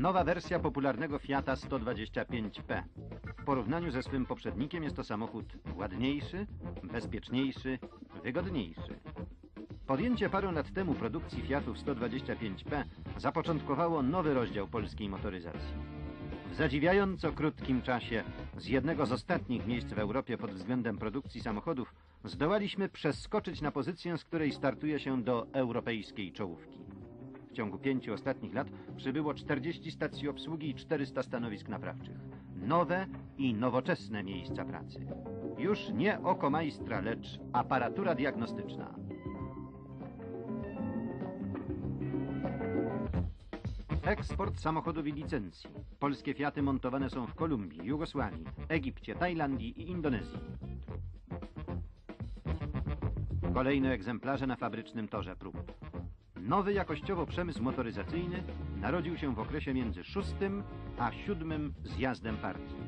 Nowa wersja popularnego Fiata 125P. W porównaniu ze swym poprzednikiem jest to samochód ładniejszy, bezpieczniejszy, wygodniejszy. Podjęcie parę lat temu produkcji Fiatów 125P zapoczątkowało nowy rozdział polskiej motoryzacji. W zadziwiająco krótkim czasie z jednego z ostatnich miejsc w Europie pod względem produkcji samochodów zdołaliśmy przeskoczyć na pozycję, z której startuje się do europejskiej czołówki. Ciągu pięciu ostatnich lat przybyło 40 stacji obsługi i 400 stanowisk naprawczych. Nowe i nowoczesne miejsca pracy. Już nie oko majstra, lecz aparatura diagnostyczna. Eksport samochodów i licencji. Polskie Fiaty montowane są w Kolumbii, Jugosławii, Egipcie, Tajlandii i Indonezji. Kolejne egzemplarze na fabrycznym torze prób. Nowy jakościowo przemysł motoryzacyjny narodził się w okresie między szóstym a siódmym zjazdem partii.